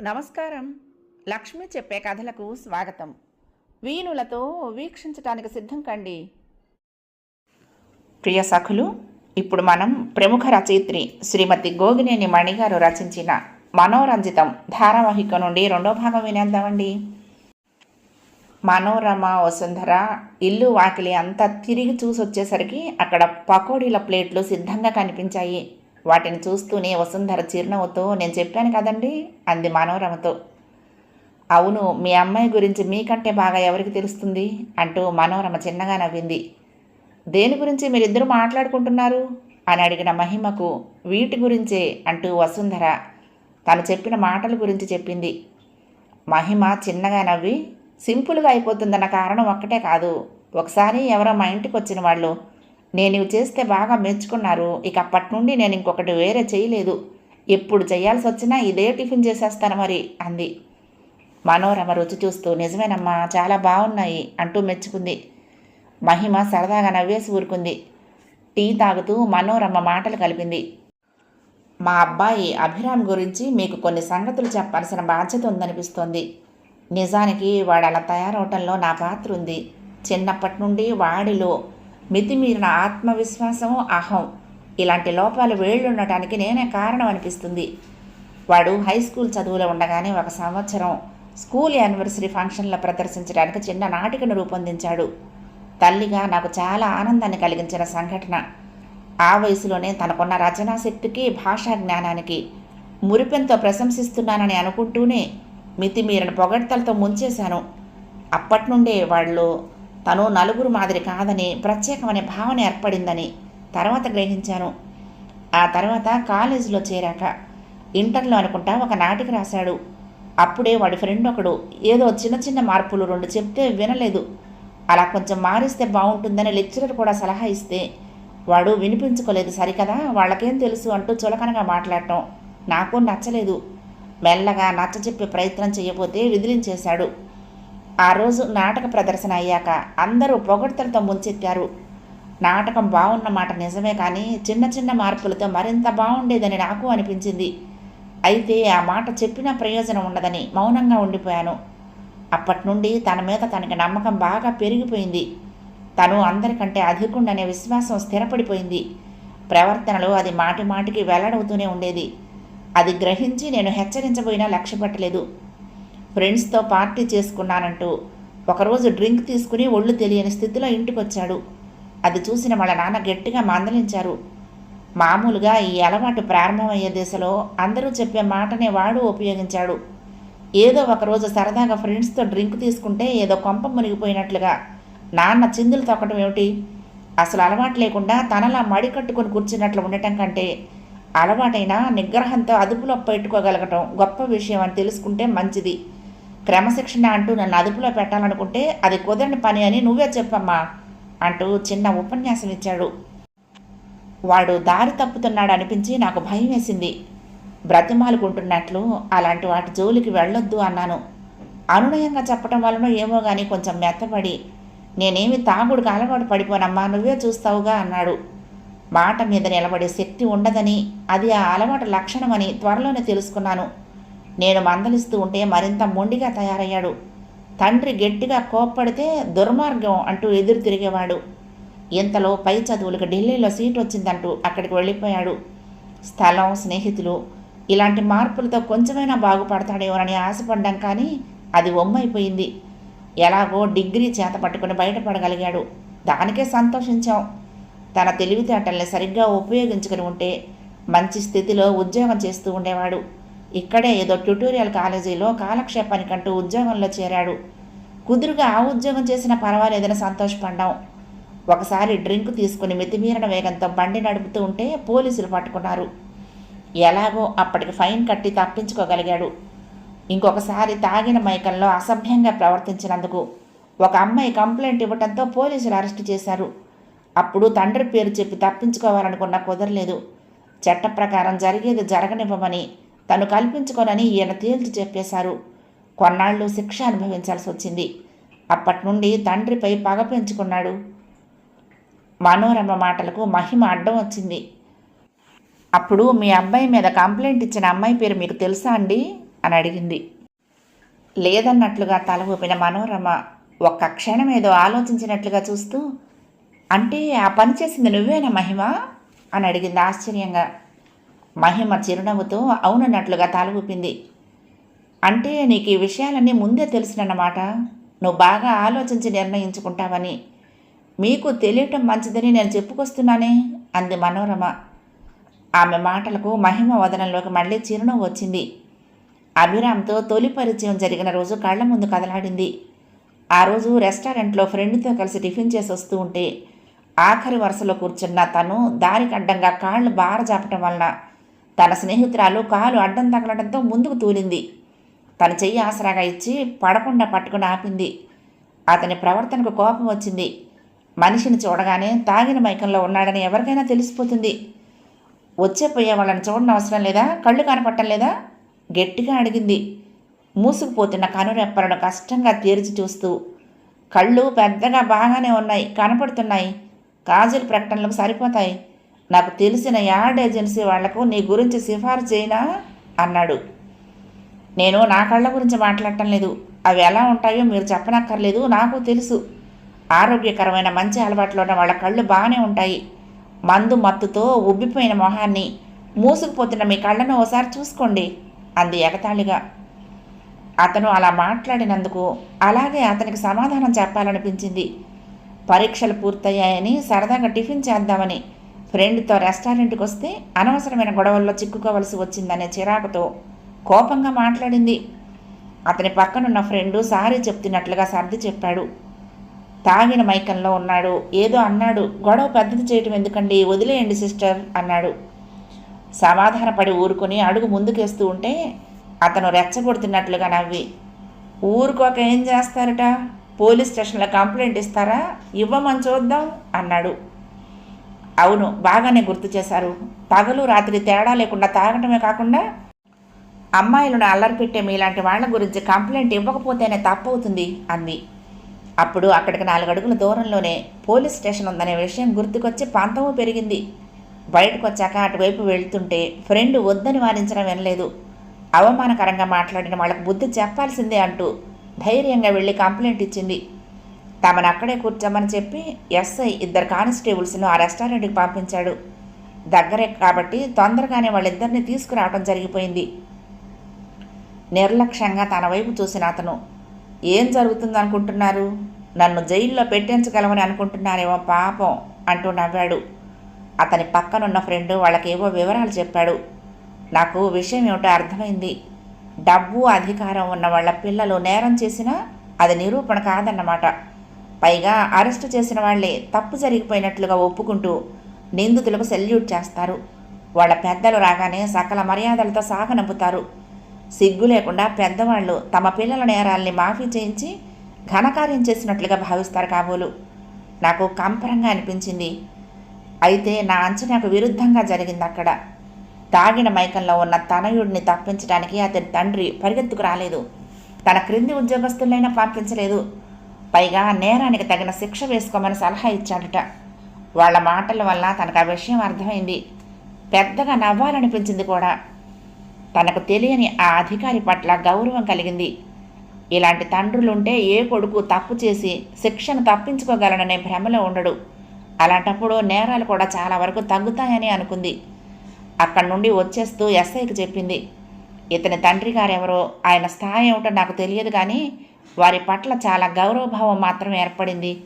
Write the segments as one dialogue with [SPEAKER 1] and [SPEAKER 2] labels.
[SPEAKER 1] నమస్కారం. లక్ష్మి చెప్పే కథలకు స్వాగతం. వీణులతో వీక్షించటానికి సిద్ధం కండి. ప్రియ సఖులు ఇప్పుడు మనం ప్రముఖ రచయిత్రి శ్రీమతి గోగినేని మణిగారు రచించిన మనోరంజితం ధారావాహిక నుండి రెండో భాగం వినేద్దామండి. మనోరమ వసుంధర ఇల్లు వాకిలి అంతా తిరిగి చూసొచ్చేసరికి అక్కడ పకోడీల ప్లేట్లు సిద్ధంగా కనిపించాయి. వాటిని చూస్తూనే వసుంధర చిరునవ్వుతో నేను చెప్పాను కదండి అంది మనోరమతో. అవును మీ అమ్మాయి గురించి మీకంటే బాగా ఎవరికి తెలుస్తుంది? అంటూ మనోరమ చిన్నగా నవ్వింది. దేని గురించి మీరిద్దరూ మాట్లాడుకుంటున్నారు? అని అడిగిన మహిమకు వీటి గురించే అంటూ వసుంధర తను చెప్పిన మాటల గురించి చెప్పింది. మహిమ చిన్నగా నవ్వి సింపుల్గా అయిపోతుందన్న కారణం ఒక్కటే కాదు. ఒకసారి ఎవరో మా ఇంటికి వచ్చిన వాళ్ళు నేను ఇవి చేస్తే బాగా మెచ్చుకున్నారు. ఇక అప్పటి నుండి నేను ఇంకొకటి వేరే చేయలేదు. ఎప్పుడు చేయాల్సి వచ్చినా ఇదే టిఫిన్ చేసేస్తాను మరి అంది. మనోరమ రుచి చూస్తూ నిజమేనమ్మా చాలా బాగున్నాయి అంటూ మెచ్చుకుంది. మహిమ సరదాగా నవ్వేసి ఊరుకుంది. టీ తాగుతూ మనోరమ్మ మాటలు కలిపింది. మా అబ్బాయి అభిరామ్ గురించి మీకు కొన్ని సంగతులు చెప్పాల్సిన బాధ్యత ఉందనిపిస్తోంది. నిజానికి వాడు అలా తయారవటంలో నా పాత్ర ఉంది. చిన్నప్పటి నుండి వాడిలో మితిమీరిన ఆత్మవిశ్వాసం అహం. ఇలాంటి లోపాలు వేళ్ళుండటానికి నేనే కారణం అనిపిస్తుంది. వాడు హై స్కూల్ చదువులో ఉండగానే ఒక సంవత్సరం స్కూల్ యానివర్సరీ ఫంక్షన్లో ప్రదర్శించడానికి చిన్న నాటికను రూపొందించాడు. తల్లిగా నాకు చాలా ఆనందాన్ని కలిగించిన సంఘటన. ఆ వయసులోనే తనకున్న రచనా శక్తికి భాషా జ్ఞానానికి మురిపెంతో ప్రశంసిస్తున్నానని అనుకుంటూనే మితిమీరిన పొగడ్తలతో ముంచేశాను. అప్పటి నుండే వాళ్ళు తను నలుగురు మాదిరి కాదని ప్రత్యేకమనే భావన ఏర్పడిందని తర్వాత గ్రహించాను. ఆ తర్వాత కాలేజీలో చేరాక ఇంటర్లో అనుకుంటా ఒక నాటిక రాశాడు. అప్పుడే వాడి ఫ్రెండ్ ఒకడు ఏదో చిన్న చిన్న మార్పులు రెండు చెప్తే వినలేదు. అలా కొంచెం మారిస్తే బాగుంటుందని లెక్చరర్ కూడా సలహా ఇస్తే వాడు వినిపించుకోలేదు సరికదా? వాళ్ళకేం తెలుసు? అంటూ చులకనగా మాట్లాడటం నాకు నచ్చలేదు. మెల్లగా నచ్చ చెప్పే ప్రయత్నం చేయబోతే విదిలించేశాడు. ఆ రోజు నాటక ప్రదర్శన అయ్యాక అందరూ పొగడ్తలతో ముంచెత్తారు. నాటకం బాగున్న మాట నిజమే కానీ చిన్న చిన్న మార్పులతో మరింత బాగుండేదని నాకు అనిపించింది. అయితే ఆ మాట చెప్పిన ప్రయోజనం ఉండదని మౌనంగా ఉండిపోయాను. అప్పటి నుండి తన మీద తనకి నమ్మకం బాగా పెరిగిపోయింది. తను అందరికంటే అధికుండనే విశ్వాసం స్థిరపడిపోయింది. ప్రవర్తనలో అది మాటి మాటికి వెల్లడవుతూనే ఉండేది. అది గ్రహించి నేను హెచ్చరించబోయినా లక్ష్యపట్టలేదు. ఫ్రెండ్స్తో పార్టీ చేసుకున్నానంటూ ఒకరోజు డ్రింక్ తీసుకుని ఒళ్ళు తెలియని స్థితిలో ఇంటికొచ్చాడు. అది చూసిన వాళ్ళ నాన్న గట్టిగా మందలించారు. మామూలుగా ఈ అలవాటు ప్రారంభమయ్యే దిశలో అందరూ చెప్పే మాటనే వాడు ఉపయోగించాడు. ఏదో ఒకరోజు సరదాగా ఫ్రెండ్స్తో డ్రింక్ తీసుకుంటే ఏదో కొంప మునిగిపోయినట్లుగా నాన్న చిందులు తొక్కడం ఏమిటి? అసలు అలవాటు లేకుండా తనలా మడి కట్టుకొని కూర్చున్నట్లు ఉండటం కంటే అలవాటైన నిగ్రహంతో అదుపులో పెట్టుకోగలగటం గొప్ప విషయం అని తెలుసుకుంటే మంచిది. క్రమశిక్షణ అంటూ నన్ను అదుపులో పెట్టాలనుకుంటే అది కుదరని పని అని నువ్వే చెప్పమ్మా అంటూ చిన్న ఉపన్యాసం ఇచ్చాడు. వాడు దారి తప్పుతున్నాడు అనిపించి నాకు భయం వేసింది. బ్రతిమాలుకుంటున్నట్లు అలాంటి వాటి జోలికి వెళ్ళొద్దు అన్నాను. అనునయంగా చెప్పటం వలన ఏమో కానీ కొంచెం మెత్తపడి నేనేమి తాగుడుకు అలవాటు పడిపోనమ్మా నువ్వే చూస్తావుగా అన్నాడు. మాట మీద నిలబడే శక్తి ఉండదని అది ఆ అలవాటు లక్షణమని త్వరలోనే తెలుసుకున్నాను. నేను మందలిస్తూ ఉంటే మరింత మొండిగా తయారయ్యాడు. తండ్రి గట్టిగా కోప్పడితే దుర్మార్గం అంటూ ఎదురు తిరిగేవాడు. ఇంతలో పై చదువులకు ఢిల్లీలో సీట్ వచ్చిందంటూ అక్కడికి వెళ్ళిపోయాడు. స్థలం స్నేహితులు ఇలాంటి మార్పులతో కొంచెమైనా బాగుపడతాడేమోనని ఆశపడ్డాం కానీ అది ఒమ్మైపోయింది. ఎలాగో డిగ్రీ చేత పట్టుకుని బయటపడగలిగాడు. దానికే సంతోషించాం. తన తెలివితేటల్ని సరిగ్గా ఉపయోగించుకుని ఉంటే మంచి స్థితిలో ఉద్యోగం చేస్తూ ఉండేవాడు. ఇక్కడే ఏదో ట్యూటోరియల్ కాలేజీలో కాలక్షేపానికంటూ ఉద్యోగంలో చేరాడు. కుదురుగా ఆ ఉద్యోగం చేసిన పర్వాలేదని సంతోషపడ్డాం. ఒకసారి డ్రింక్ తీసుకుని మితిమీరిన వేగంతో బండి నడుపుతూ ఉంటే పోలీసులు పట్టుకున్నారు. ఎలాగో అప్పటికి ఫైన్ కట్టి తప్పించుకోగలిగాడు. ఇంకొకసారి తాగిన మైకంలో అసభ్యంగా ప్రవర్తించినందుకు ఒక అమ్మాయి కంప్లైంట్ ఇవ్వడంతో పోలీసులు అరెస్ట్ చేశారు. అప్పుడు తండ్రి పేరు చెప్పి తప్పించుకోవాలనుకున్నా కుదరలేదు. చట్ట ప్రకారం జరిగేది జరగనివ్వమని తను కల్పించుకోనని ఈయన తేల్చి చెప్పేశారు. కొన్నాళ్ళు శిక్ష అనుభవించాల్సి వచ్చింది. అప్పటి నుండి తండ్రిపై పగ పెంచుకున్నాడు. మనోరమ మాటలకు మహిమ అడ్డం వచ్చింది. అప్పుడు మీ అబ్బాయి మీద కంప్లైంట్ ఇచ్చిన అమ్మాయి పేరు మీకు తెలుసా అండి? అని అడిగింది. లేదన్నట్లుగా తల ఊపిన మనోరమ ఒక్క క్షణం ఏదో ఆలోచించినట్లుగా చూస్తూ అంటే ఆ పని చేసింది నువ్వేనా మహిమ? అని అడిగింది ఆశ్చర్యంగా. మహిమ చిరునవ్వుతో అవునన్నట్లుగా తల ఊపింది. అంటే నీకు ఈ విషయాలన్నీ ముందే తెలిసినన్నమాట. నువ్వు బాగా ఆలోచించి నిర్ణయించుకుంటావని. మీకు తెలియటం మంచిదని నేను చెప్పుకొస్తున్నానే అంది మనోరమ. ఆమె మాటలకు మహిమ వదనంలోకి మళ్ళీ చిరునవ్వు వచ్చింది. అభిరామ్తో తొలి పరిచయం జరిగిన రోజు కళ్ళ ముందు కదలాడింది. ఆ రోజు రెస్టారెంట్లో ఫ్రెండ్తో కలిసి టిఫిన్ చేసి వస్తూ ఉంటే ఆఖరి వరుసలో కూర్చున్న తను దారికి అడ్డంగా కాళ్ళు బారజాపటం వలన తన స్నేహితురాలు కాలు అడ్డం తగలడంతో ముందుకు తూలింది. తన చెయ్యి ఆసరాగా ఇచ్చి పడకుండా పట్టుకుని ఆపింది. అతని ప్రవర్తనకు కోపం వచ్చింది. మనిషిని చూడగానే తాగిన మైకంలో ఉన్నాడని ఎవరికైనా తెలిసిపోతుంది. వచ్చే పోయే వాళ్ళని చూడడం అవసరం లేదా? కళ్ళు కనపట్టం లేదా? గట్టిగా అడిగింది. మూసుకుపోతున్న కనురెప్పలను కష్టంగా తీర్చి చూస్తూ కళ్ళు పెద్దగా బాగానే ఉన్నాయి కనపడుతున్నాయి. కాజుల ప్రకటనలకు సరిపోతాయి. నాకు తెలిసిన యాడ్ ఏజెన్సీ వాళ్ళకు నీ గురించి సిఫారు చేయనా అన్నాడు. నేను నా కళ్ళ గురించి మాట్లాడటం లేదు. అవి ఎలా ఉంటాయో మీరు చెప్పనక్కర్లేదు నాకు తెలుసు. ఆరోగ్యకరమైన మంచి అలవాట్లు ఉన్న వాళ్ళ కళ్ళు బాగానే ఉంటాయి. మందు మత్తుతో ఉబ్బిపోయిన మొహాన్ని మూసుకుపోతున్న మీ కళ్ళను ఓసారి చూసుకోండి అంది ఎగతాళిగా. అతను అలా మాట్లాడినందుకు అలాగే అతనికి సమాధానం చెప్పాలనిపించింది. పరీక్షలు పూర్తయ్యాయని సరదాగా టిఫిన్ చేద్దామని ఫ్రెండ్తో రెస్టారెంట్కి వస్తే అనవసరమైన గొడవల్లో చిక్కుకోవలసి వచ్చిందనే చిరాకుతో కోపంగా మాట్లాడింది. అతని పక్కనున్న ఫ్రెండు సారీ చెప్తున్నట్లుగా సర్ది చెప్పాడు. తాగిన మైకంలో ఉన్నాడు. ఏదో అన్నాడు. గొడవ పెద్దది చేయటం ఎందుకండి? వదిలేయండి సిస్టర్ అన్నాడు. సమాధానపడి ఊరుకొని అడుగు ముందుకేస్తూ ఉంటే అతను రెచ్చగొడుతున్నట్లుగా నవ్వి. ఊరుకోక ఏం చేస్తారట? పోలీస్ స్టేషన్లో కంప్లైంట్ ఇస్తారా? ఇవ్వమని చూద్దాం అన్నాడు. అవును బాగానే గుర్తు చేశారు. పగలు రాత్రి తేడా లేకుండా తాగటమే కాకుండా అమ్మాయిలను అల్లరి పెట్టే మీలాంటి వాళ్ళ గురించి కంప్లైంట్ ఇవ్వకపోతేనే తప్పవుతుంది అంది. అప్పుడు అక్కడికి నాలుగడుగుల దూరంలోనే పోలీస్ స్టేషన్ ఉందనే విషయం గుర్తుకొచ్చి పంతము పెరిగింది. బయటకు వచ్చాక అటువైపు వెళ్తుంటే ఫ్రెండ్ వద్దని వారించడం వినలేదు. అవమానకరంగా మాట్లాడిన వాళ్ళకు బుద్ధి చెప్పాల్సిందే అంటూ ధైర్యంగా వెళ్ళి కంప్లైంట్ ఇచ్చింది. తమను అక్కడే కూర్చోమని చెప్పి ఎస్ఐ ఇద్దరు కానిస్టేబుల్స్ను ఆ రెస్టారెంట్కి పంపించాడు. దగ్గరే కాబట్టి తొందరగానే వాళ్ళిద్దరిని తీసుకురావడం జరిగిపోయింది. నిర్లక్ష్యంగా తన వైపు చూసిన అతను ఏం జరుగుతుందనుకుంటున్నారు? నన్ను జైల్లో పెట్టించగలమని అనుకుంటున్నారేమో పాపం అంటూ నవ్వాడు. అతని పక్కనున్న ఫ్రెండ్ వాళ్ళకేవో వివరాలు చెప్పాడు. నాకు విషయం ఏమిటో అర్థమైంది. డబ్బు అధికారం ఉన్న వాళ్ళ పిల్లలు నేరం చేసినా అది నిరూపణ కాదన్నమాట. పైగా అరెస్టు చేసిన వాళ్ళే తప్పు జరిగిపోయినట్లుగా ఒప్పుకుంటూ నిందితులకు సెల్యూట్ చేస్తారు. వాళ్ళ పెద్దలు రాగానే సకల మర్యాదలతో సాగనంపుతారు సిగ్గు లేకుండా పెద్దవాళ్ళు తమ పిల్లల నేరాల్ని మాఫీ చేయించి ఘనకార్యం చేసినట్లుగా భావిస్తారు కాబోలు. నాకు కంపరంగా అనిపించింది. అయితే నా అంచనాకు విరుద్ధంగా జరిగింది అక్కడ. తాగిన మైకంలో ఉన్న తనయుడిని తప్పించడానికి అతని తండ్రి పరిగెత్తుకు రాలేదు. తన క్రింది ఉద్యోగస్తులైనా పంపించలేదు పైగా నేరానికి తగిన శిక్ష వేసుకోమని సలహా ఇచ్చాడట. వాళ్ళ మాటల వల్ల తనకు ఆ విషయం అర్థమైంది. పెద్దగా నవ్వాలనిపించింది కూడా. తనకు తెలియని ఆ అధికారి పట్ల గౌరవం కలిగింది. ఇలాంటి తండ్రులుంటే ఏ కొడుకు తప్పు చేసి శిక్షను తప్పించుకోగలననే భ్రమలో ఉండడు. అలాంటప్పుడు నేరాలు కూడా చాలా వరకు తగ్గుతాయని అనుకుంది. అక్కడి నుండి వచ్చేస్తూ ఎస్ఐకి చెప్పింది. ఇతని తండ్రి గారెవరో? ఆయన స్థాయి ఏమిటో నాకు తెలియదు కానీ వారి పట్ల చాలా గౌరవభావం మాత్రం ఏర్పడింది.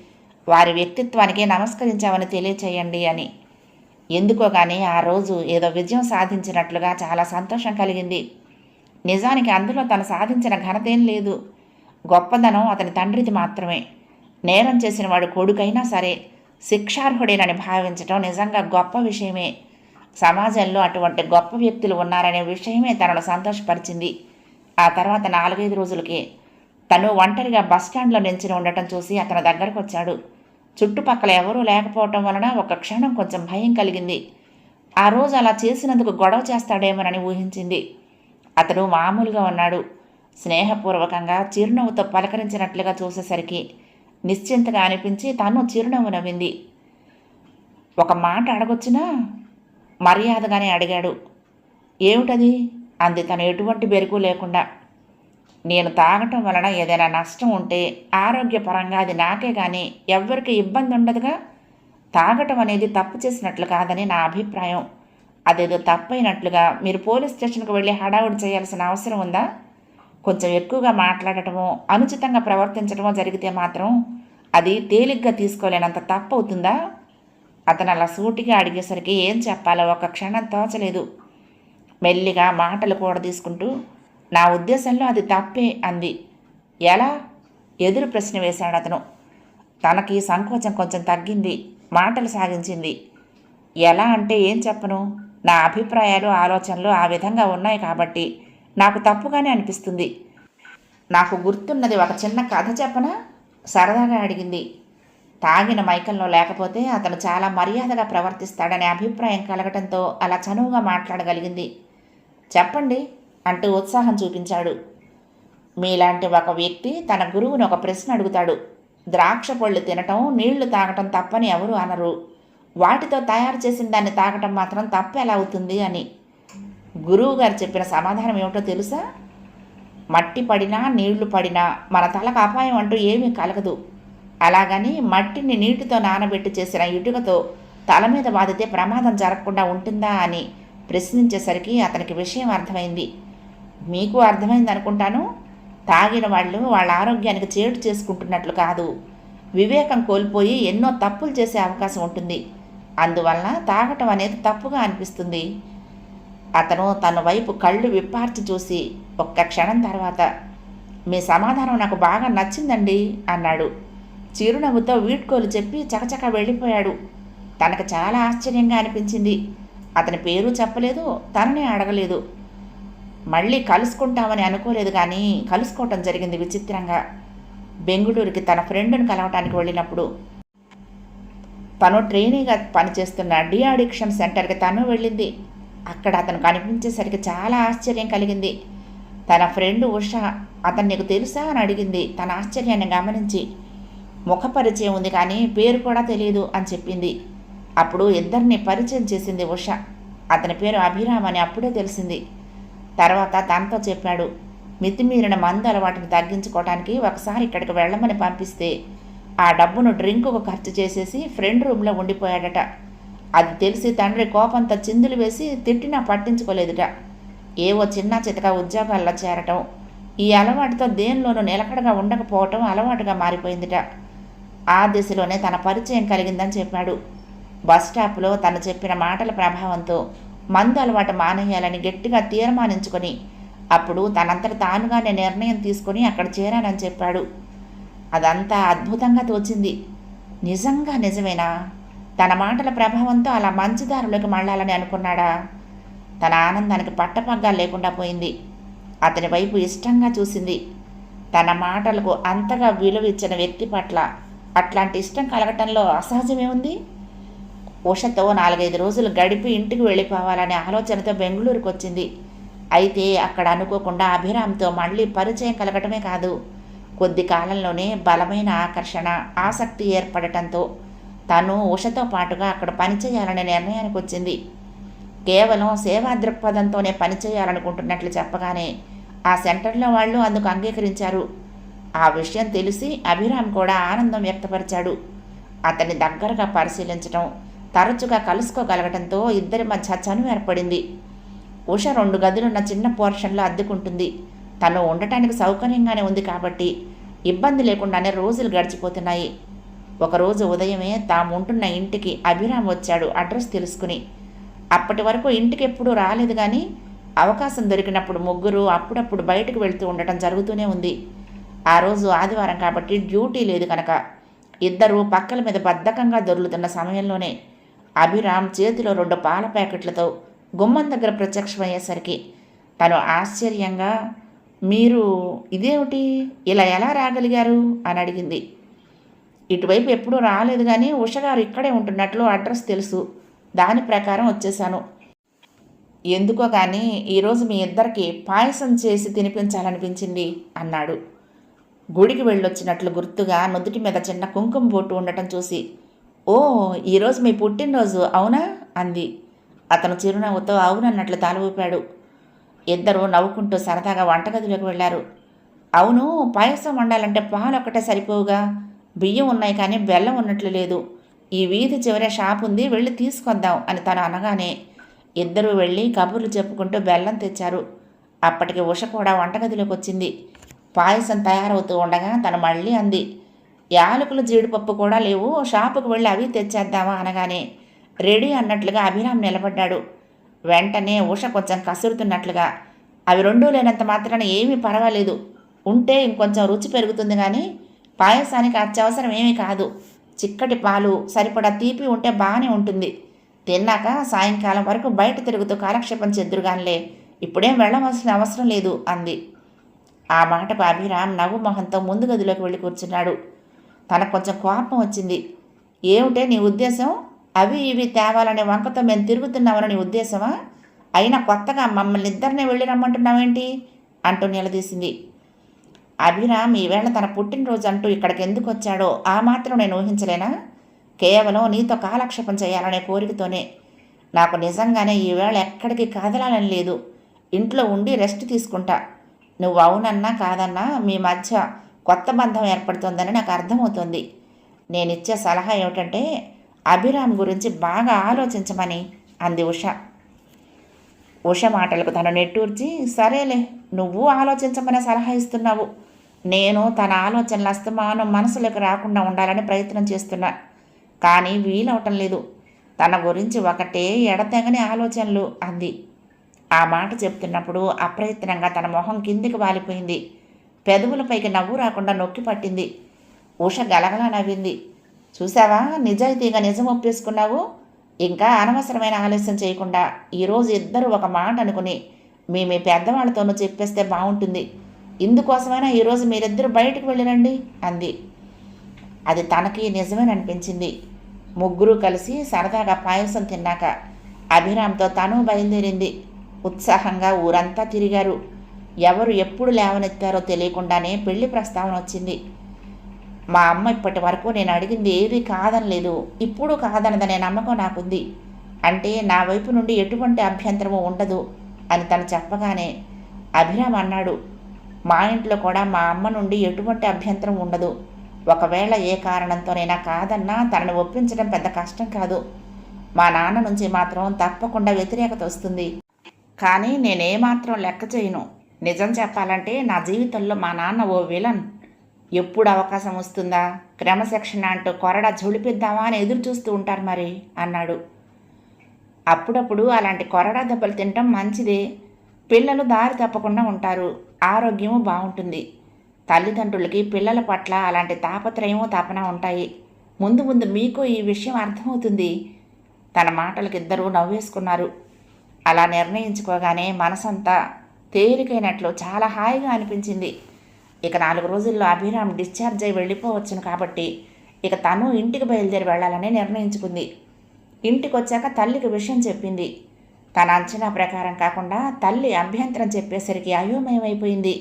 [SPEAKER 1] వారి వ్యక్తిత్వానికి నమస్కరించామని తెలియచేయండి అని. ఎందుకో కానీ ఆ రోజు ఏదో విజయం సాధించినట్లుగా చాలా సంతోషం కలిగింది. నిజానికి అందులో తను సాధించిన ఘనతేం లేదు. గొప్పదనం అతని తండ్రిది మాత్రమే. నేరం చేసిన వాడు కొడుకైనా సరే శిక్షార్హుడేనని భావించటం నిజంగా గొప్ప విషయమే. సమాజంలో అటువంటి గొప్ప వ్యక్తులు ఉన్నారనే విషయమే తనను సంతోషపరిచింది. ఆ తర్వాత నాలుగైదు రోజులకి తను ఒంటరిగా బస్టాండ్లో నిల్చుని ఉండటం చూసి అతని దగ్గరకు వచ్చాడు. చుట్టుపక్కల ఎవరూ లేకపోవటం వలన ఒక క్షణం కొంచెం భయం కలిగింది. ఆ రోజు అలా చేసినందుకు గొడవ చేస్తాడేమోనని ఊహించింది. అతడు మామూలుగా ఉన్నాడు. స్నేహపూర్వకంగా చిరునవ్వుతో పలకరించినట్లుగా చూసేసరికి నిశ్చింతగా అనిపించి తను చిరునవ్వు నవ్వింది. ఒక మాట అడగొచ్చినా మర్యాదగానే అడిగాడు. ఏమిటది? అంది తను. ఎటువంటి బెరుకు లేకుండా నేను తాగటం వలన ఏదైనా నష్టం ఉంటే ఆరోగ్యపరంగా అది నాకే కానీ ఎవ్వరికి ఇబ్బంది ఉండదుగా? తాగటం అనేది తప్పు చేసినట్లు కాదని నా అభిప్రాయం. అదేదో తప్పైనట్లుగా మీరు పోలీస్ స్టేషన్కి వెళ్ళి హడావుడి చేయాల్సిన అవసరం ఉందా? కొంచెం ఎక్కువగా మాట్లాడటమో అనుచితంగా ప్రవర్తించడమో జరిగితే మాత్రం అది తేలిగ్గా తీసుకోలేనంత తప్పు అవుతుందా అతను అలా సూటిగా అడిగేసరికి ఏం చెప్పాలో ఒక క్షణం తోచలేదు. మెల్లిగా మాటలు కూడా తీసుకుంటూ నా ఉద్దేశంలో అది తప్పే అంది. ఎలా? ఎదురు ప్రశ్న వేశాడు అతను. తనకి సంకోచం కొంచెం తగ్గింది. మాటలు సాగించింది. ఎలా అంటే ఏం చెప్పను? నా అభిప్రాయాలు ఆలోచనలు ఆ విధంగా ఉన్నాయి కాబట్టి నాకు తప్పుగానే అనిపిస్తుంది. నాకు గుర్తున్నది ఒక చిన్న కథ చెప్పనా? సరదాగా అడిగింది. తాగిన మైకంలో లేకపోతే అతను చాలా మర్యాదగా ప్రవర్తిస్తాడనే అభిప్రాయం కలగటంతో అలా చనువుగా మాట్లాడగలిగింది. చెప్పండి అంటూ ఉత్సాహం చూపించాడు. మీలాంటి ఒక వ్యక్తి తన గురువుని ఒక ప్రశ్న అడుగుతాడు. ద్రాక్ష పళ్ళు తినటం నీళ్ళు తాగటం తప్పని ఎవరు అనరు. వాటితో తయారు చేసిన దాన్ని తాగటం మాత్రం తప్పు ఎలా అవుతుంది అని. గురువు గారు చెప్పిన సమాధానం ఏమిటో తెలుసా? మట్టి పడినా నీళ్ళు పడినా మన తలకు అపాయం అంటూ ఏమీ కలగదు. అలాగని మట్టిని నీటితో నానబెట్టి చేసిన ఇటుకతో తల మీద బాధితే ప్రమాదం జరగకుండా ఉంటుందా అని ప్రశ్నించేసరికి అతనికి విషయం అర్థమైంది. మీకు అర్థమైంది అనుకుంటాను. తాగిన వాళ్ళు వాళ్ళ ఆరోగ్యానికి చేటు చేసుకుంటున్నట్లు కాదు. వివేకం కోల్పోయి ఎన్నో తప్పులు చేసే అవకాశం ఉంటుంది. అందువలన తాగటం అనేది తప్పుగా అనిపిస్తుంది. అతను తన వైపు కళ్ళు విప్పార్చి చూసి ఒక్క క్షణం తర్వాత మీ సమాధానం నాకు బాగా నచ్చిందండి అన్నాడు. చిరునవ్వుతో వీడ్కోలు చెప్పి చకచక వెళ్ళిపోయాడు. తనకు చాలా ఆశ్చర్యంగా అనిపించింది. అతని పేరు చెప్పలేదు తనని అడగలేదు. మళ్ళీ కలుసుకుంటామని అనుకోలేదు కానీ కలుసుకోవటం జరిగింది విచిత్రంగా. బెంగుళూరుకి తన ఫ్రెండ్ను కలవటానికి వెళ్ళినప్పుడు తను ట్రైనీగా పనిచేస్తున్న డి అడిక్షన్ సెంటర్కి తను వెళ్ళింది. అక్కడ అతను కనిపించేసరికి చాలా ఆశ్చర్యం కలిగింది. తన ఫ్రెండ్ ఉష అతను నీకు తెలుసా? అని అడిగింది. తన ఆశ్చర్యాన్ని గమనించి ముఖ పరిచయం ఉంది కానీ పేరు కూడా తెలియదు అని చెప్పింది. అప్పుడు ఇద్దరిని పరిచయం చేసింది ఉష. అతని పేరు అభిరామ్ అని అప్పుడే తెలిసింది. తర్వాత తనతో చెప్పాడు మితిమీరిన మందు అలవాటుని తగ్గించుకోవడానికి ఒకసారి ఇక్కడికి వెళ్ళమని పంపిస్తే ఆ డబ్బును డ్రింకుకు ఖర్చు చేసేసి ఫ్రెండ్ రూమ్లో ఉండిపోయాడట. అది తెలిసి తండ్రి కోపంతో చిందులు వేసి తిట్టినా పట్టించుకోలేదుట. ఏవో చిన్న చితక ఉద్యోగాల్లో చేరటం ఈ అలవాటుతో దేనిలోనూ నిలకడగా ఉండకపోవటం అలవాటుగా మారిపోయిందిట. ఆ దిశలోనే తన పరిచయం కలిగిందని చెప్పాడు. బస్ స్టాప్లో తను చెప్పిన మాటల ప్రభావంతో మందు అలవాటు మానేయాలని గట్టిగా తీర్మానించుకొని అప్పుడు తనంతట తానుగానే నిర్ణయం తీసుకొని అక్కడ చేరానని చెప్పాడు. అదంతా అద్భుతంగా తోచింది. నిజంగా నిజమేనా? తన మాటల ప్రభావంతో అలా మంచిదారులకు మళ్ళాలని అనుకున్నాడా? తన ఆనందానికి పట్టపగ్గా లేకుండా పోయింది. అతని వైపు ఇష్టంగా చూసింది. తన మాటలకు అంతగా విలువ ఇచ్చిన వ్యక్తి పట్ల అట్లాంటి ఇష్టం కలగటంలో అసహజమే ఉంది ఉషతో నాలుగైదు రోజులు గడిపి ఇంటికి వెళ్ళిపోవాలనే ఆలోచనతో బెంగళూరుకు వచ్చింది అయితే అక్కడ అనుకోకుండా అభిరామ్తో మళ్ళీ పరిచయం కలగటమే కాదు. కొద్ది కాలంలోనే బలమైన ఆకర్షణ ఆసక్తి ఏర్పడటంతో తను ఉషతో పాటుగా అక్కడ పనిచేయాలనే నిర్ణయానికి వచ్చింది కేవలం సేవా దృక్పథంతోనే పనిచేయాలనుకుంటున్నట్లు చెప్పగానే ఆ సెంటర్లో వాళ్ళు అందుకు అంగీకరించారు. ఆ విషయం తెలిసి అభిరామ్ కూడా ఆనందం వ్యక్తపరిచాడు. అతన్ని దగ్గరగా పరిశీలించటం తరచుగా కలుసుకోగలగటంతో ఇద్దరి మధ్య చనువు ఏర్పడింది. ఉష రెండు గదులున్న చిన్న పోర్షన్లో అద్దెకుంటుంది. తను ఉండటానికి సౌకర్యంగానే ఉంది కాబట్టి ఇబ్బంది లేకుండానే రోజులు గడిచిపోతున్నాయి. ఒకరోజు ఉదయమే తాము ఉంటున్న ఇంటికి అభిరామ్ వచ్చాడు అడ్రస్ తెలుసుకుని. అప్పటి వరకు ఇంటికి ఎప్పుడూ రాలేదు కానీ అవకాశం దొరికినప్పుడు ముగ్గురు అప్పుడప్పుడు బయటకు వెళ్తూ ఉండటం జరుగుతూనే ఉంది. ఆ రోజు ఆదివారం కాబట్టి డ్యూటీ లేదు కనుక. ఇద్దరూ పక్కల మీద బద్ధకంగా దొర్లుతున్న సమయంలోనే అభిరామ్ చేతిలో రెండు పాల ప్యాకెట్లతో గుమ్మం దగ్గర ప్రత్యక్షమయ్యేసరికి తను ఆశ్చర్యంగా మీరు ఇదేమిటి? ఇలా ఎలా రాగలిగారు? అని అడిగింది. ఇటువైపు ఎప్పుడూ రాలేదు కానీ ఉషగారు ఇక్కడే ఉంటున్నట్లు అడ్రస్ తెలుసు. దాని ప్రకారం వచ్చేసాను ఎందుకో కానీ ఈరోజు మీ ఇద్దరికి పాయసం చేసి తినిపించాలనిపించింది అన్నాడు. గుడికి వెళ్ళొచ్చినట్లు గుర్తుగా నుదుటి మీద చిన్న కుంకుమ బొట్టు ఉండటం చూసి ఓ ఈరోజు మీ పుట్టినరోజు అవునా? అంది. అతను చిరునవ్వుతో అవునన్నట్లు తల ఇద్దరూ ఇద్దరు నవ్వుకుంటూ సరదాగా వంటగదిలోకి వెళ్ళారు. అవును పాయసం వండాలంటే పాలు ఒక్కటే సరిపోవుగా. బియ్యం ఉన్నాయి కానీ బెల్లం ఉన్నట్లు లేదు. ఈ వీధి చివరే షాప్ ఉంది వెళ్ళి తీసుకొద్దాం అని తను అనగానే ఇద్దరూ వెళ్ళి కబుర్లు చెప్పుకుంటూ బెల్లం తెచ్చారు. అప్పటికి ఉష కూడా వంటగదిలోకి వచ్చింది. పాయసం తయారవుతూ ఉండగా తను మళ్ళీ అంది యాలకులు జీడిపప్పు కూడా లేవు. షాపుకు వెళ్ళి అవి తెచ్చేద్దామా అనగానే రెడీ అన్నట్లుగా అభిరామ్ నిలబడ్డాడు. వెంటనే ఉష కొంచెం కసురుతున్నట్లుగా అవి రెండూ లేనంత మాత్రాన ఏమీ పర్వాలేదు. ఉంటే ఇంకొంచెం రుచి పెరుగుతుంది కానీ పాయసానికి అత్యవసరం ఏమీ కాదు. చిక్కటి పాలు సరిపడా తీపి ఉంటే బాగానే ఉంటుంది. తిన్నాక సాయంకాలం వరకు బయట తిరుగుతూ కాలక్షేపం చెద్దురుగానిలే ఇప్పుడేం వెళ్ళవలసిన అవసరం లేదు అంది. ఆ మాటకు అభిరామ్ నవ్వు మొహంతో ముందు గదిలోకి వెళ్ళి కూర్చున్నాడు. తనకు కొంచెం కోపం వచ్చింది. ఏమిటే నీ ఉద్దేశం? అవి ఇవి తేవాలనే వంకతో మేము తిరుగుతున్నామని నీ ఉద్దేశమా? అయినా కొత్తగా మమ్మల్ని ఇద్దరినే వెళ్ళి రమ్మంటున్నావేంటి? అంటూ నిలదీసింది. అభిరామ్ ఈవేళ తన పుట్టినరోజు అంటూ ఇక్కడికి ఎందుకు వచ్చాడో ఆ మాత్రం నేను ఊహించలేనా? కేవలం నీతో కాలక్షేపం చేయాలనే కోరికతోనే. నాకు నిజంగానే ఈవేళ ఎక్కడికి కదలాలని లేదు. ఇంట్లో ఉండి రెస్ట్ తీసుకుంటా. నువ్వు అవునన్నా కాదన్నా మీ మధ్య కొత్త బంధం ఏర్పడుతుందని నాకు అర్థమవుతుంది. నేను ఇచ్చే సలహా ఏమిటంటే అభిరామ్ గురించి బాగా ఆలోచించమని అంది ఉష. ఉష మాటలకు తను నెట్టూర్చి సరేలే నువ్వు ఆలోచించమనే సలహా ఇస్తున్నావు. నేను తన ఆలోచనలు అస్తమానం మనసులోకి రాకుండా ఉండాలని ప్రయత్నం చేస్తున్నా. కానీ వీలవటం లేదు. తన గురించి ఒకటే ఎడతెగని ఆలోచనలు అంది. ఆ మాట చెప్తున్నప్పుడు అప్రయత్నంగా తన మొహం కిందికి వాలిపోయింది. పెదవులపైకి నవ్వు రాకుండా నొక్కి పట్టింది. ఉష గలగలా నవ్వింది. చూసావా నిజాయితీగా నిజం ఒప్పేసుకున్నావు? ఇంకా అనవసరమైన ఆలస్యం చేయకుండా ఈరోజు ఇద్దరు ఒక మాట అనుకుని మీ మీ పెద్దవాళ్ళతోనూ చెప్పేస్తే బాగుంటుంది ఇందుకోసమైనా ఈరోజు మీరిద్దరు బయటకు వెళ్ళిరండి అంది. అది తనకి నిజమేననిపించింది ముగ్గురు కలిసి సరదాగా పాయసం తిన్నాక అభిరామ్తో తను బయలుదేరింది. ఉత్సాహంగా ఊరంతా తిరిగారు. ఎవరు ఎప్పుడు లేవనెత్తారో తెలియకుండానే పెళ్ళి ప్రస్తావన వచ్చింది. మా అమ్మ ఇప్పటి వరకు నేను అడిగింది ఏది కాదనలేదు ఇప్పుడు కాదనదనే నమ్మకం నాకుంది. అంటే నా వైపు నుండి ఎటువంటి అభ్యంతరము ఉండదు అని తను చెప్పగానే అభిరామ్ అన్నాడు. మా ఇంట్లో కూడా మా అమ్మ నుండి ఎటువంటి అభ్యంతరం ఉండదు. ఒకవేళ ఏ కారణంతోనైనా కాదన్నా తనని ఒప్పించడం పెద్ద కష్టం కాదు. మా నాన్న నుంచి మాత్రం తప్పకుండా వ్యతిరేకత వస్తుంది. కానీ నేనేమాత్రం లెక్క చేయను. నిజం చెప్పాలంటే నా జీవితంలో మా నాన్న ఓ విలన్. ఎప్పుడు అవకాశం వస్తుందా? క్రమశిక్షణ అంటూ కొరడా జుడిపిద్దామా అని ఎదురు చూస్తూ ఉంటారు మరి అన్నాడు. అప్పుడప్పుడు అలాంటి కొరడా దెబ్బలు తినటం మంచిదే. పిల్లలు దారి తప్పకుండా ఉంటారు. ఆరోగ్యము బాగుంటుంది. తల్లిదండ్రులకి పిల్లల పట్ల అలాంటి తాపత్రయము తపన ఉంటాయి. ముందు ముందు మీకు ఈ విషయం అర్థమవుతుంది. తన మాటలకిద్దరూ నవ్వేసుకున్నారు. అలా నిర్ణయించుకోగానే మనసంతా తేలికైనట్లు చాలా హాయిగా అనిపించింది. ఇక నాలుగు రోజుల్లో అభిరామ్ డిశ్చార్జ్ అయి వెళ్ళిపోవచ్చును కాబట్టి ఇక తను ఇంటికి బయలుదేరి వెళ్ళాలని నిర్ణయించుకుంది. ఇంటికి వచ్చాక తల్లికి విషయం చెప్పింది. తన అంచనా ప్రకారం కాకుండా తల్లి అభ్యంతరం చెప్పేసరికి అయోమయమైపోయింది.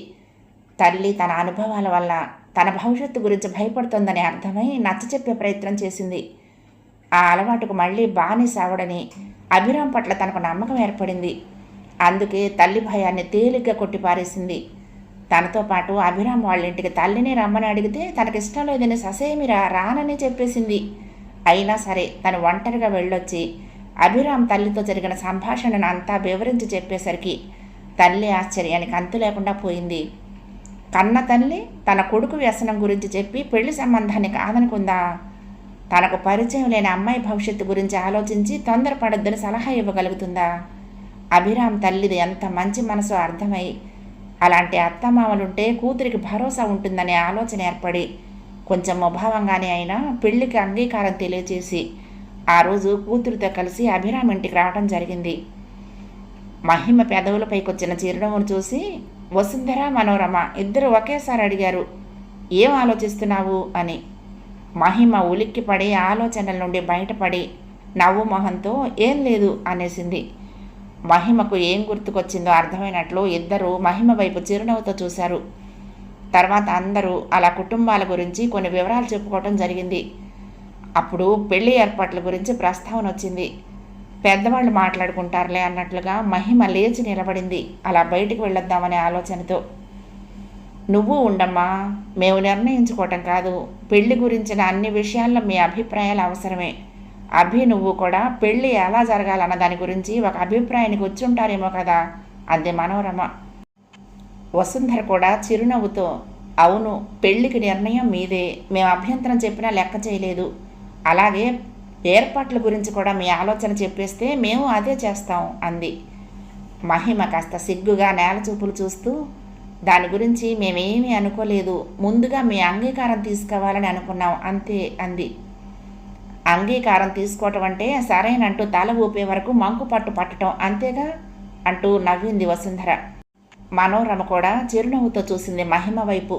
[SPEAKER 1] తల్లి తన అనుభవాల వల్ల తన భవిష్యత్తు గురించి భయపడుతోందని అర్థమై నచ్చ చెప్పే ప్రయత్నం చేసింది. ఆ అలవాటుకు మళ్ళీ బానిస అవడని అభిరామ్ పట్ల తనకు నమ్మకం ఏర్పడింది. అందుకే తల్లి భయాన్ని తేలిగ్గా కొట్టిపారేసింది. తనతో పాటు అభిరామ్ వాళ్ళ ఇంటికి తల్లిని రమ్మని అడిగితే తనకిష్టం లేదని ససేమిరా రానని చెప్పేసింది. అయినా సరే తను ఒంటరిగా వెళ్ళొచ్చి అభిరామ్ తల్లితో జరిగిన సంభాషణను అంతా వివరించి చెప్పేసరికి తల్లి ఆశ్చర్యానికి అంతు లేకుండా పోయింది. కన్న తల్లి తన కొడుకు వ్యసనం గురించి చెప్పి పెళ్ళి సంబంధాన్ని కాదనుకుందా? తనకు పరిచయం లేని అమ్మాయి భవిష్యత్తు గురించి ఆలోచించి తొందరపడొద్దని సలహా ఇవ్వగలుగుతుందా? అభిరామ్ తల్లిది ఎంత మంచి మనసు అర్థమై అలాంటి అత్తమామలుంటే కూతురికి భరోసా ఉంటుందనే ఆలోచన ఏర్పడి కొంచెం ముభావంగానే అయినా పెళ్ళికి అంగీకారం తెలియజేసి ఆ రోజు కూతురితో కలిసి అభిరామ్ ఇంటికి రావడం జరిగింది. మహిమ పెదవులపైకి వచ్చిన చిరునవ్వును చూసి వసుంధర మనోరమ ఇద్దరు ఒకేసారి అడిగారు ఏం ఆలోచిస్తున్నావు? అని. మహిమ ఉలిక్కిపడి ఆలోచనల నుండి బయటపడి నవ్వు మొహంతో ఏం లేదు అనేసింది. మహిమకు ఏం గుర్తుకొచ్చిందో అర్థమైనట్లు ఇద్దరు మహిమ వైపు చిరునవ్వుతో చూశారు. తర్వాత అందరూ అలా కుటుంబాల గురించి కొన్ని వివరాలు చెప్పుకోవటం జరిగింది. అప్పుడు పెళ్ళి ఏర్పాట్ల గురించి ప్రస్తావన వచ్చింది. పెద్దవాళ్ళు మాట్లాడుకుంటారులే అన్నట్లుగా మహిమ లేచి నిలబడింది. అలా బయటికి వెళ్ళొద్దామనే ఆలోచనతో. నువ్వు ఉండమ్మా మేము నిర్ణయించుకోవటం కాదు. పెళ్ళి గురించిన అన్ని విషయాల్లో మీ అభిప్రాయాలు అవసరమే. అభి నువ్వు కూడా పెళ్ళి ఎలా జరగాలన్న దాని గురించి ఒక అభిప్రాయానికి వచ్చుంటారేమో కదా? అంది మనోరమ. వసుంధర కూడా చిరునవ్వుతో అవును పెళ్ళికి నిర్ణయం మీదే. మేము అభ్యంతరం చెప్పినా లెక్క చేయలేదు. అలాగే ఏర్పాట్ల గురించి కూడా మీ ఆలోచన చెప్పేస్తే మేము అదే చేస్తాం అంది. మహిమ కాస్త సిగ్గుగా నేల చూపులు చూస్తూ దాని గురించి మేమేమీ అనుకోలేదు. ముందుగా మీ అంగీకారం తీసుకోవాలని అనుకున్నాం అంతే అంది. అంగీకారం తీసుకోవటం అంటే సరేనంటూ తల ఊపే వరకు మంకు పట్టు పట్టడం అంతేగా? అంటూ నవ్వింది వసుంధర. మనోరమ కూడా చిరునవ్వుతో చూసింది మహిమ వైపు.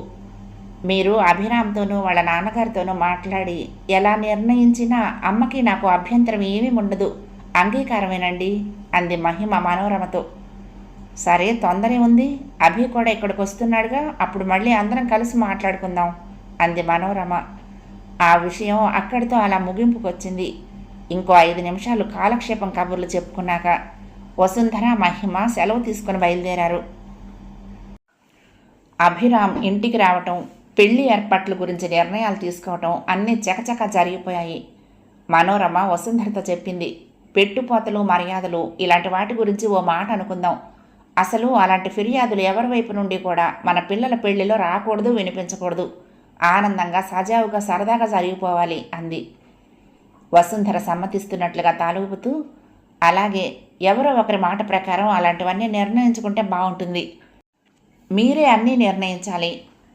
[SPEAKER 1] మీరు అభిరామ్తోనూ వాళ్ళ నాన్నగారితోనూ మాట్లాడి ఎలా నిర్ణయించినా అమ్మకి నాకు అభ్యంతరం ఏమీ ఉండదు. అంగీకారమేనండి అంది మహిమ మనోరమతో. సరే తొందరే ఉంది. అభి కూడా ఇక్కడికి వస్తున్నాడుగా అప్పుడు మళ్ళీ అందరం కలిసి మాట్లాడుకుందాం అంది మనోరమ. ఆ విషయం అక్కడితో అలా ముగింపుకొచ్చింది. ఇంకో ఐదు నిమిషాలు కాలక్షేపం కబుర్లు చెప్పుకున్నాక వసుంధర మహిమ సెలవు తీసుకుని బయలుదేరారు. అభిరామ్ ఇంటికి రావటం పెళ్ళి ఏర్పాట్ల గురించి నిర్ణయాలు తీసుకోవటం అన్నీ చకచక జరిగిపోయాయి. మనోరమ వసుంధరతో చెప్పింది పెట్టుపోతలు మర్యాదలు ఇలాంటి వాటి గురించి ఓ మాట అనుకుందాం. అసలు అలాంటి ఫిర్యాదులు ఎవరి వైపు నుండి కూడా మన పిల్లల పెళ్ళిలో రాకూడదు వినిపించకూడదు. ఆనందంగా సజావుగా సరదాగా జరిగిపోవాలి అంది. వసుంధర సమ్మతిస్తున్నట్లుగా తాలూపుతూ అలాగే ఎవరో ఒకరి మాట ప్రకారం అలాంటివన్నీ నిర్ణయించుకుంటే బాగుంటుంది మీరే అన్నీ నిర్ణయించాలి.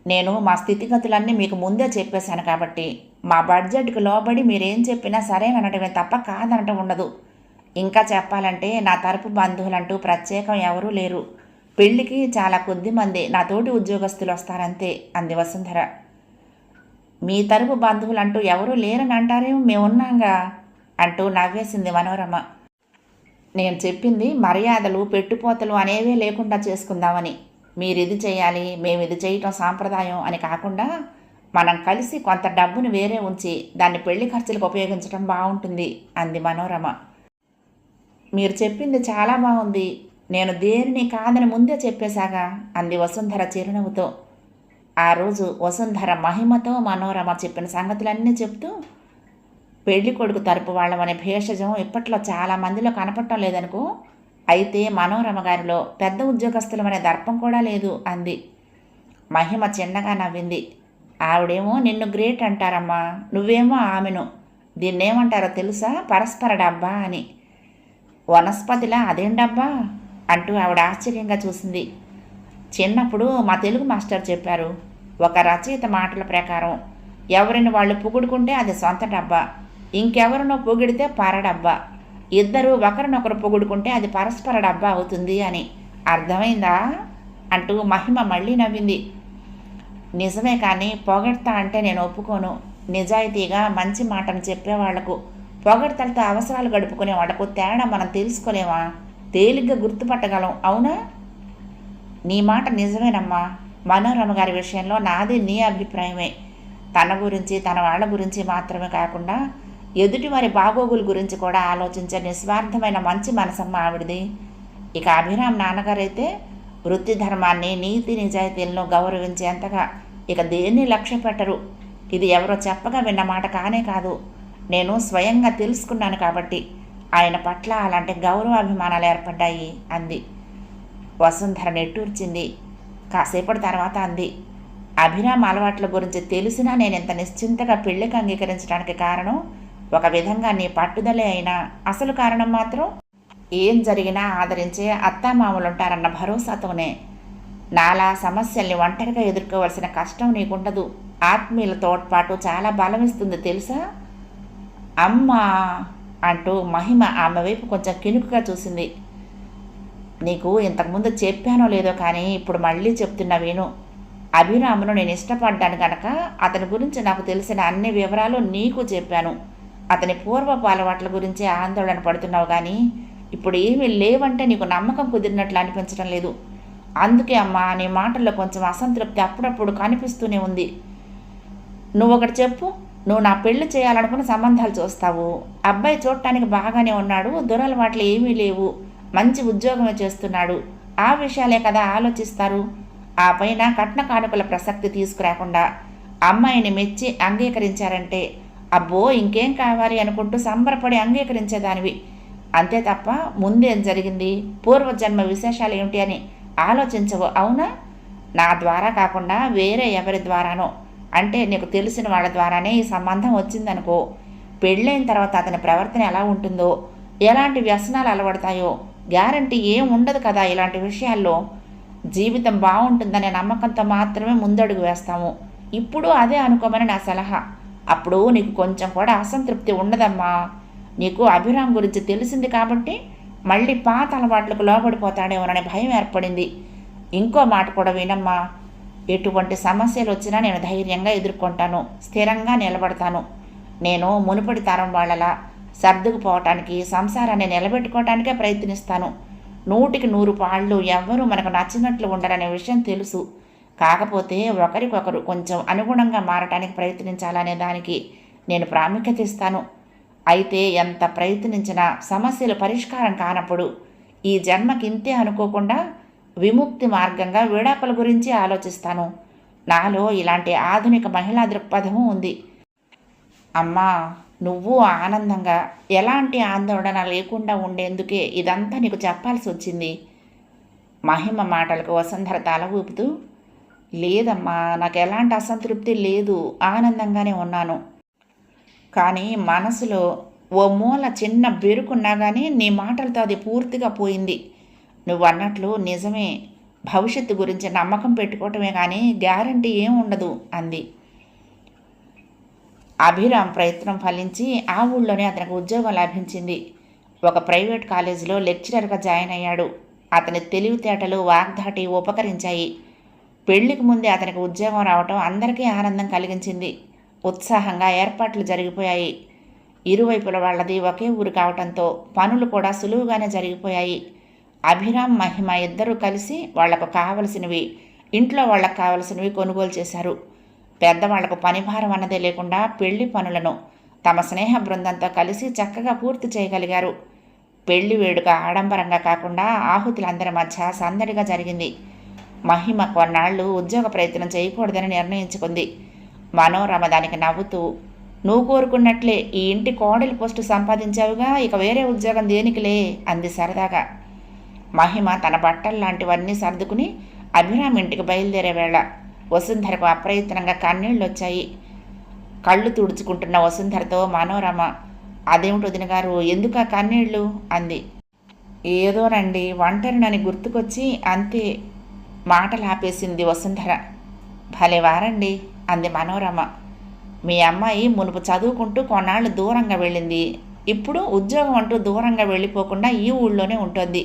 [SPEAKER 1] నేను మా స్థితిగతులన్నీ మీకు ముందే చెప్పేశాను కాబట్టి మా బడ్జెట్కి లోబడి మీరేం చెప్పినా సరేననటమే తప్ప కాదనటం ఉండదు. ఇంకా చెప్పాలంటే నా తరపు బంధువులంటూ ప్రత్యేకం ఎవరూ లేరు. పెళ్ళికి చాలా కొద్ది మంది నా తోటి ఉద్యోగస్తులు వస్తారంతే అంది వసుంధర. మీ తరపు బంధువులంటూ ఎవరూ లేరని అంటారేమో మేమున్నాంగా అంటూ నవ్వేసింది మనోరమ. నేను చెప్పింది మర్యాదలు పెట్టుపోతలు అనేవే లేకుండా చేసుకుందామని. మీరు ఇది చేయాలి మేము ఇది చేయటం సాంప్రదాయం అని కాకుండా మనం కలిసి కొంత డబ్బును వేరే ఉంచి దాన్ని పెళ్ళి ఖర్చులకు ఉపయోగించడం బాగుంటుంది అంది మనోరమ. మీరు చెప్పింది చాలా బాగుంది. నేను దేనిని కాదని ముందే చెప్పేశాగా అంది వసుంధర చిరునవ్వుతో. ఆ రోజు వసుంధర మహిమతో మనోరమ చెప్పిన సంగతులన్నీ చెప్తూ పెళ్ళి కొడుకు తరపు వాళ్ళమనే భేషజం ఇప్పట్లో చాలా మందిలో కనపడటం లేదనుకో అయితే మనోరమ గారిలో పెద్ద ఉద్యోగస్తులమనే దర్పం కూడా లేదు అంది. మహిమ చిన్నగా నవ్వింది. ఆవిడేమో నిన్ను గ్రేట్ అంటారమ్మా నువ్వేమో ఆమెను. దీన్నేమంటారో తెలుసా? పరస్పర డబ్బా అని. వనస్పతిలా అదేం డబ్బా అంటూ ఆవిడ ఆశ్చర్యంగా చూసింది. చిన్నప్పుడు మా తెలుగు మాస్టర్ చెప్పారు ఒక రచయిత మాటల ప్రకారం ఎవరిని వాళ్ళు పొగుడుకుంటే అది సొంత డబ్బా ఇంకెవరినో పొగిడితే పరడబ్బా ఇద్దరు ఒకరినొకరు పొగుడుకుంటే అది పరస్పర డబ్బా అవుతుంది అని. అర్థమైందా? అంటూ మహిమ మళ్ళీ నవ్వింది. నిజమే కానీ పొగడతా అంటే నేను ఒప్పుకోను. నిజాయితీగా మంచి మాటను చెప్పేవాళ్ళకు పొగడతలతో అవసరాలు గడుపుకునే వాళ్ళకు తేడా మనం తెలుసుకోలేమా? తేలిగ్గా గుర్తుపట్టగలం అవునా? నీ మాట నిజమేనమ్మా. మనోరమ గారి విషయంలో నాది నీ అభిప్రాయమే. తన గురించి తన వాళ్ళ గురించి మాత్రమే కాకుండా ఎదుటి వారి బాగోగుల గురించి కూడా ఆలోచించే నిస్వార్థమైన మంచి మనసమ్మ ఆవిడది. ఇక అభిరామ్ నాన్నగారైతే వృత్తి ధర్మాన్ని నీతి నిజాయితీలను గౌరవించేంతగా ఇక దేన్ని లక్ష్య పెట్టరు. ఇది ఎవరో చెప్పగా విన్న మాట కానే కాదు. నేను స్వయంగా తెలుసుకున్నాను కాబట్టి ఆయన పట్ల అలాంటి గౌరవాభిమానాలు ఏర్పడ్డాయి అంది. వసుంధర నెట్టూర్చింది. కాసేపటి తర్వాత అంది అభిరామ్ అలవాట్ల గురించి తెలిసినా నేను ఇంత నిశ్చింతగా పెళ్ళికి అంగీకరించడానికి కారణం? ఒక విధంగా నీ పట్టుదలే అయినా అసలు కారణం మాత్రం? ఏం జరిగినా ఆదరించే అత్తామామలుంటారన్న భరోసాతోనే. నాలా సమస్యల్ని ఒంటరిగా ఎదుర్కోవలసిన కష్టం నీకుండదు. ఆత్మీయుల తోడ్పాటు చాలా బలమిస్తుంది తెలుసా? అమ్మా! అంటూ మహిమ ఆమె వైపు కొంచెం కినుకుగా చూసింది. నీకు ఇంతకుముందు చెప్పానో లేదో కానీ ఇప్పుడు మళ్ళీ చెప్తున్నా విను అభిరామును నేను ఇష్టపడ్డాను కనుక అతని గురించి నాకు తెలిసిన అన్ని వివరాలు నీకు చెప్పాను. అతని పూర్వపు అలవాట్ల గురించి ఆందోళన పడుతున్నావు కానీ ఇప్పుడు ఏమీ లేవంటే నీకు నమ్మకం కుదిరినట్లు అనిపించడం లేదు. అందుకే అమ్మా నీ మాటల్లో కొంచెం అసంతృప్తి అప్పుడప్పుడు కనిపిస్తూనే ఉంది. నువ్వు ఒకటి చెప్పు నువ్వు నా పెళ్ళి చేయాలనుకున్న సంబంధాలు చూస్తావు. అబ్బాయి చూడటానికి బాగానే ఉన్నాడు దురలవాట్లు ఏమీ లేవు. మంచి ఉద్యోగమే చేస్తున్నాడు. ఆ విషయాలే కదా ఆలోచిస్తారు. ఆ పైన కట్న కానుకల ప్రసక్తి తీసుకురాకుండా అమ్మాయిని మెచ్చి అంగీకరించారంటే అబ్బో ఇంకేం కావాలి అనుకుంటూ సంబరపడి అంగీకరించేదానివి. అంతే తప్ప ముందేం జరిగింది? పూర్వజన్మ విశేషాలు ఏమిటి అని ఆలోచించవు అవునా? నా ద్వారా కాకుండా వేరే ఎవరి ద్వారానో? అంటే నీకు తెలిసిన వాళ్ళ ద్వారానే ఈ సంబంధం వచ్చిందనుకో. పెళ్ళైన తర్వాత అతని ప్రవర్తన ఎలా ఉంటుందో ఎలాంటి వ్యసనాలు అలవడతాయో గ్యారంటీ ఏం ఉండదు కదా ఇలాంటి విషయాల్లో. జీవితం బాగుంటుందనే నమ్మకంతో మాత్రమే ముందడుగు వేస్తాము. ఇప్పుడు అదే అనుకోమని నా సలహా. అప్పుడు నీకు కొంచెం కూడా అసంతృప్తి ఉండదమ్మా. నీకు అభిరామ్ గురించి తెలిసింది కాబట్టి మళ్ళీ పాత అలవాట్లకు లోబడిపోతాడేమోననే భయం ఏర్పడింది. ఇంకో మాట కూడా వినమ్మా. ఎటువంటి సమస్యలు వచ్చినా నేను ధైర్యంగా ఎదుర్కొంటాను. స్థిరంగా నిలబడతాను. నేను మునుపటి తరం వాళ్ళలా. సర్దుకుపోవటానికి సంసారాన్ని నిలబెట్టుకోవటానికే ప్రయత్నిస్తాను. నూటికి నూరు పాళ్ళు ఎవ్వరూ మనకు నచ్చినట్లు ఉండరనే విషయం తెలుసు. కాకపోతే ఒకరికొకరు కొంచెం అనుగుణంగా మారటానికి ప్రయత్నించాలనే దానికి నేను ప్రాముఖ్యత ఇస్తాను. అయితే ఎంత ప్రయత్నించినా సమస్యలు పరిష్కారం కానప్పుడు ఈ జన్మకి ఇంతే అనుకోకుండా విముక్తి మార్గంగా విడాకుల గురించి ఆలోచిస్తాను. నాలో ఇలాంటి ఆధునిక మహిళా దృక్పథము ఉంది. అమ్మా! నువ్వు ఆనందంగా ఎలాంటి ఆందోళన లేకుండా ఉండేందుకే ఇదంతా నీకు చెప్పాల్సి వచ్చింది. మహిమ మాటలకు వసుంధర తల ఊపుతూ లేదమ్మా నాకు ఎలాంటి అసంతృప్తి లేదు ఆనందంగానే ఉన్నాను. కానీ మనసులో ఓ మూల చిన్న బెరుకున్నా కానీ నీ మాటలతో అది పూర్తిగా పోయింది. నువ్వు అన్నట్లు నిజమే భవిష్యత్తు గురించి నమ్మకం పెట్టుకోవటమే కానీ గ్యారంటీ ఏం ఉండదు అంది. అభిరామ్ ప్రయత్నం ఫలించి ఆ ఊళ్ళోనే అతనికి ఉద్యోగం లభించింది. ఒక ప్రైవేట్ కాలేజీలో లెక్చరర్గా జాయిన్ అయ్యాడు. అతని తెలివితేటలు వాగ్దాటి ఉపకరించాయి. పెళ్ళికి ముందే అతనికి ఉద్యోగం రావటం అందరికీ ఆనందం కలిగించింది. ఉత్సాహంగా ఏర్పాట్లు జరిగిపోయాయి. ఇరువైపుల వాళ్ళది ఒకే ఊరు కావటంతో పనులు కూడా సులువుగానే జరిగిపోయాయి. అభిరామ్ మహిమ ఇద్దరూ కలిసి వాళ్ళకు కావలసినవి ఇంట్లో వాళ్ళకు కావలసినవి కొనుగోలు చేశారు. పెద్దవాళ్ళకు పనిభారం అన్నదే లేకుండా పెళ్ళి పనులను తమ స్నేహ బృందంతో కలిసి చక్కగా పూర్తి చేయగలిగారు. పెళ్ళి వేడుక ఆడంబరంగా కాకుండా ఆహుతులందరి మధ్య సందడిగా జరిగింది. మహిమ కొన్నాళ్ళు ఉద్యోగ ప్రయత్నం చేయకూడదని నిర్ణయించుకుంది. మనోరమ దానికి నవ్వుతూ నువ్వు కోరుకున్నట్లే ఈ ఇంటి కోడలి పోస్టు సంపాదించావుగా ఇక వేరే ఉద్యోగం దేనికిలే? అంది సరదాగా. మహిమ తన బట్టలు లాంటివన్నీ సర్దుకుని అభిరామ్ ఇంటికి బయలుదేరే వేళ వసుంధరకు అప్రయత్నంగా కన్నీళ్ళు వచ్చాయి కళ్ళు తుడుచుకుంటున్న వసుంధరతో మనోరమ అదేమిటి వదిన గారు ఎందుకు ఆ కన్నీళ్ళు? అంది. ఏదోనండి ఒంటరినని గుర్తుకొచ్చి అంతే మాటలు ఆపేసింది వసుంధర. భలే వారండి అంది మనోరమ. మీ అమ్మాయి మునుపు చదువుకుంటూ కొన్నాళ్ళు దూరంగా వెళ్ళింది. ఇప్పుడు ఉద్యోగం అంటూ దూరంగా వెళ్ళిపోకుండా ఈ ఊళ్ళోనే ఉంటుంది.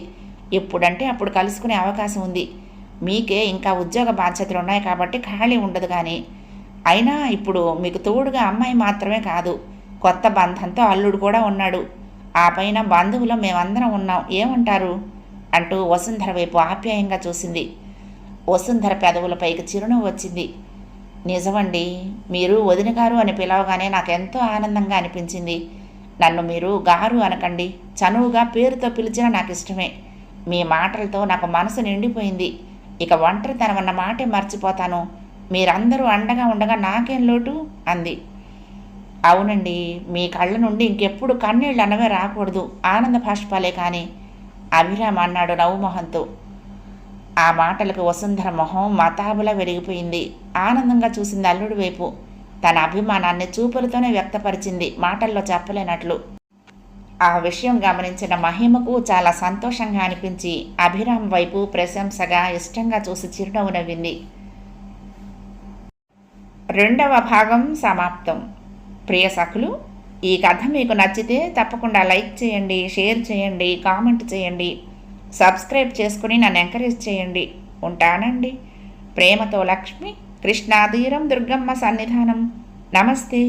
[SPEAKER 1] ఎప్పుడంటే అప్పుడు కలుసుకునే అవకాశం ఉంది. మీకే ఇంకా ఉద్యోగ బాధ్యతలు ఉన్నాయి కాబట్టి ఖాళీ ఉండదు కానీ. అయినా ఇప్పుడు మీకు తోడుగా అమ్మాయి మాత్రమే కాదు కొత్త బంధంతో అల్లుడు కూడా ఉన్నాడు. ఆ పైన బంధువులో మేమందరం ఉన్నాం ఏమంటారు? అంటూ వసుంధర వైపు ఆప్యాయంగా చూసింది. వసుంధర పెదవులపైకి చిరునవ్వు వచ్చింది. నిజమండి మీరు వదిన గారు అని పిలవగానే నాకెంతో ఆనందంగా అనిపించింది. నన్ను మీరు గారు అనకండి చనువుగా పేరుతో పిలిచినా నాకు ఇష్టమే మీ మాటలతో నాకు మనసు నిండిపోయింది. ఇక ఒంటరితనం అన్న మాటే మర్చిపోతాను. మీరందరూ అండగా ఉండగా నాకేం లోటు? అంది. అవునండి మీ కళ్ళ నుండి ఇంకెప్పుడు కన్నీళ్ళు అన్నవే రాకూడదు. ఆనంద భాష్పాలే కానీ అభిరామ్ అన్నాడు నవ్వుమొహంతో. ఆ మాటలకు వసుంధర మొహం మతాబులా వెలిగిపోయింది. ఆనందంగా చూసింది అల్లుడి వైపు. తన అభిమానాన్ని చూపులతోనే వ్యక్తపరిచింది మాటల్లో చెప్పలేనట్లు. ఆ విషయం గమనించిన మహిమకు చాలా సంతోషంగా అనిపించి అభిరామ్ వైపు ప్రశంసగా ఇష్టంగా చూసి చిరునవ్వు నవ్వింది. రెండవ భాగం సమాప్తం. ప్రియ సఖులు ఈ కథ మీకు నచ్చితే తప్పకుండా లైక్ చేయండి షేర్ చేయండి కామెంట్ చేయండి సబ్స్క్రైబ్ చేసుకుని నన్ను ఎంకరేజ్ చేయండి. ఉంటానండి. ప్రేమతో లక్ష్మి కృష్ణాతీరం దుర్గమ్మ సన్నిధానం. నమస్తే.